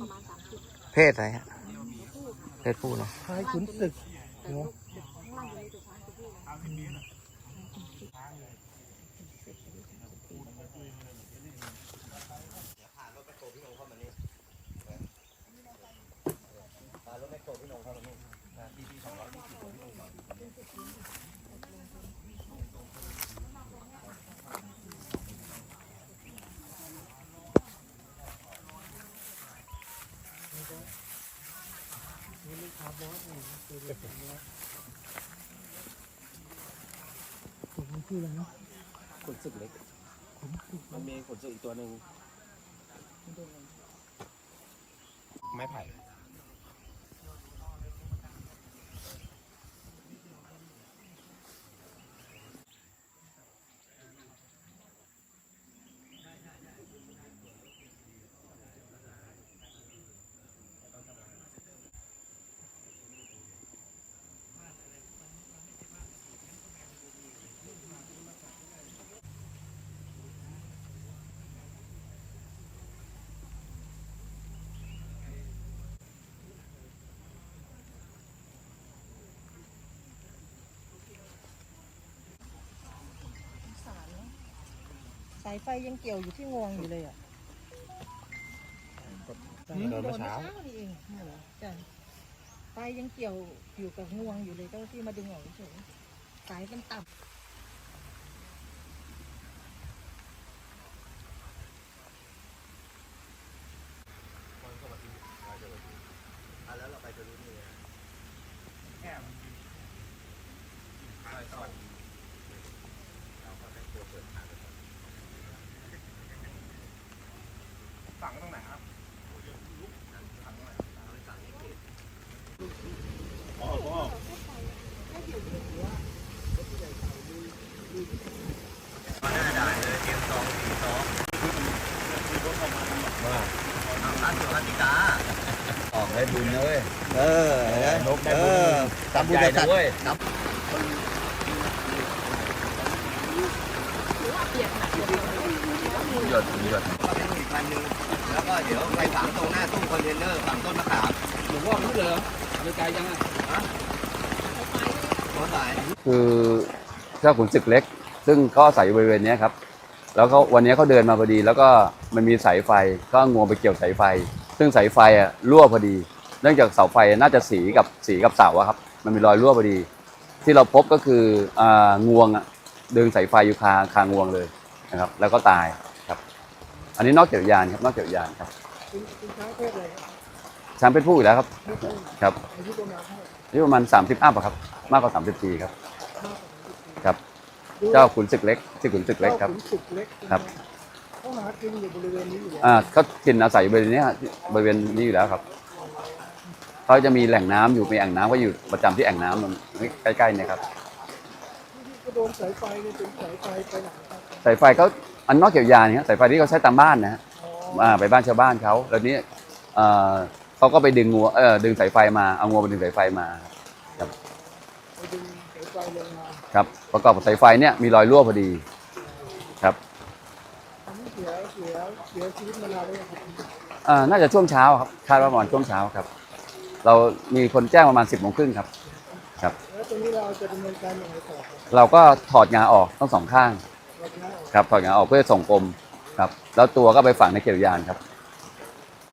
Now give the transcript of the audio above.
ประมาณสามสิบเพศอะไรฮะ เพศผู้เนาะพายขุนศึกเนาะ ข้างล่างอยู่ในตัวช้างตัวผู้นะผมชื่ออะไรนะขนสึกเล็กมันมีขนสึกอีกตัวหนึ่งไม้ไผ่ายไฟยังเกี่ยวอยู่ที่งวงอยู่เลยอะโดนเมื่อเช้านี่เองนี่เหรอจ้ะไฟยังเกี่ยวอยู่กับงวงอยู่เลยเจ้าหน้าที่มาดึงออกเฉยสายมันต่ำฝังตรงไหนครับ ออกได้บุญนะเว้ย เออนกได้บุญตามบุญจะตัดเว้ยหยดหยดอีกคันหนึงแล้วก็เดี๋ยวไปฝังตรงหน้าตู้คอนเทนเนอร์ฝังต้นมะขามหลวงพ่อรู้เลยเหรอไปไกลยังอะหัวสายคือเจ้าขุนศึกเล็ก ซึ่งก็อาศัยอยู่บริเวณเนี้ยครับ แล้วก็วันนี้เขาเดินมาพอดี แล้วก็มันมีสายไฟก็งวงไปเกี่ยวสายไฟ ซึ่งสายไฟอะรั่วพอดี เนื่องจากเสาไฟน่าจะสีกับสีกับเสาอะครับมันมีรอยรั่วพอดี ที่เราพบก็คืออ่างวงอะดึงสายไฟอยู่คาคางวงเลยนะครับ แล้วก็ตายครับ อันนี้นอกเจากยานครับนอกจากยานครับเป็นเป็นช้างเพศอะไรครับช้างเป็นผู้อยู่แล้วครับครับอายุประมาณเท่าไหร่อายุประมาณ30อัพครับ มากกว่า30ปีครับครับ เจ้าขุนศึกเล็กชื่อขุนศึกเล็กครับ ขุนศึกเล็กครับ เขาหากินอยู่บริเวณนี้อยู่แล้วอ่าเขากินอาศัยอยู่บริเวณนี้ฮะบริเวณนี้อยู่แล้วครับเขาจะมีแหล่งน้ำอยู่มีแอ่งน้ำก็อยู่ประจำที่แอ่งน้ำตรงใกล้ๆเนี่ยครับที่ก็โดนสายไฟเนี่ยเป็นสายไฟไปไหนครับสายไฟเขาอันนอกเกี่ยวยานเนี่ยสายไฟที่เขาใช้ตามบ้านนะฮะอ๋ออ่าไปบ้านชาวบ้านเขาแล้วนี้เอ่อเขาก็ไปดึงงัวเออดึงสายไฟมาเอางัวไปดึงสายไฟมา ไปดึงสายไฟลงมา ครับประกอบกับสายไฟเนี่ยมีรอยรั่วพอดีครับเสียเสียเสียชีวิตมานานแล้วครับอ่าน่าจะช่วงเช้าครับคาดว่าประมาณช่วงเช้าครับ เรามีคนแจ้งประมาณสิบโมงครึ่งครับครับแล้วตรงนี้เราจะดำเนินการอย่างไรต่อครับเราก็ถอดงาออกทั้งสองข้าง ครับถอดงาออกเพื่อส่งกรมครับ แล้วตัวก็ไปฝังในเกล็ดวิญญาณครับ